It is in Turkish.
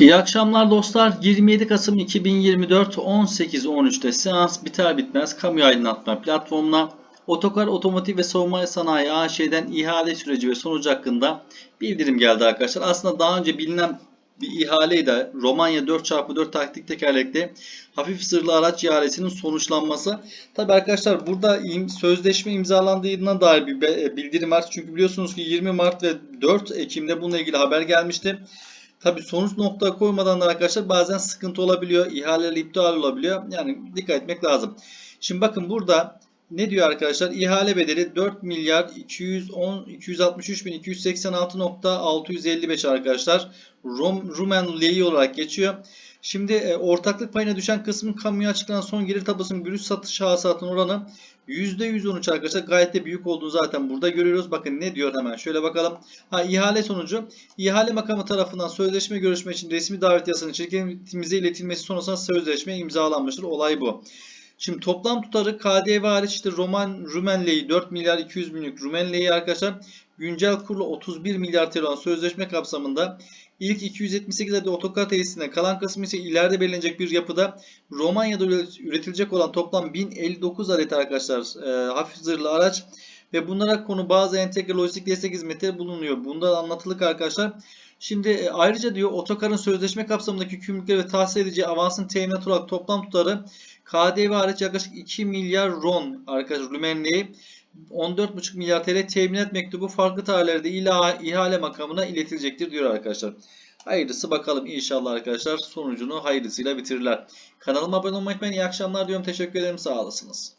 İyi akşamlar dostlar. 27 Kasım 2024 18.13'te seans biter bitmez kamu aydınlatma platformuna Otokar Otomotiv ve Savunma Sanayi AŞ'den ihale süreci ve sonucu hakkında bildirim geldi arkadaşlar. Aslında daha önce bilinen bir ihaleydi. Romanya 4x4 taktik tekerlekli hafif zırhlı araç ihalesinin sonuçlanması. Tabi arkadaşlar burada im- sözleşme imzalandığına dair bir bildirim var. Çünkü biliyorsunuz ki 20 Mart ve 4 Ekim'de bununla ilgili haber gelmişti. Tabi sonuç nokta koymadan da arkadaşlar bazen sıkıntı olabiliyor. İhaleler iptal olabiliyor. Yani dikkat etmek lazım. Şimdi bakın burada ne diyor arkadaşlar? İhale bedeli 4 milyar 210 263 bin 286.655 arkadaşlar. Rom, Rumen lei olarak geçiyor. Şimdi e, ortaklık payına düşen kısmın kamuya açıklanan son gelir tablosunun brüt satış hasılatının oranı %113 arkadaşlar. Gayet de büyük olduğunu zaten burada görüyoruz. Bakın ne diyor hemen şöyle bakalım. Ha ihale sonucu İhale makamı tarafından sözleşme görüşme için resmi davet yasasının şirketimize iletilmesi sonrasında sözleşme imzalanmıştır. Olay bu. Şimdi toplam tutarı KDV hariç işte Roman Rumenleyi 4 milyar 200 binlik Rumenleyi arkadaşlar güncel kurla 31 milyar TL olan sözleşme kapsamında ilk 278 adet otokar tesisinde kalan kısmı ise ileride belirlenecek bir yapıda Romanya'da üretilecek olan toplam 1059 adet arkadaşlar e, hafif zırhlı araç ve bunlara konu bazı entegre lojistik destek hizmetleri bulunuyor. Bunda anlatılık arkadaşlar. Şimdi e, ayrıca diyor otokarın sözleşme kapsamındaki yükümlülükleri ve tahsil edeceği avansın teminat olarak toplam tutarı KDV hariç yaklaşık 2 milyar RON arkadaşlar Rümenli'ye 14,5 milyar TL teminat mektubu farklı tarihlerde ihale makamına iletilecektir diyor arkadaşlar. Hayırlısı bakalım inşallah arkadaşlar sonucunu hayırlısıyla bitirirler. Kanalıma abone olmayı unutmayın. İyi akşamlar diyorum. Teşekkür ederim. Sağ olasınız.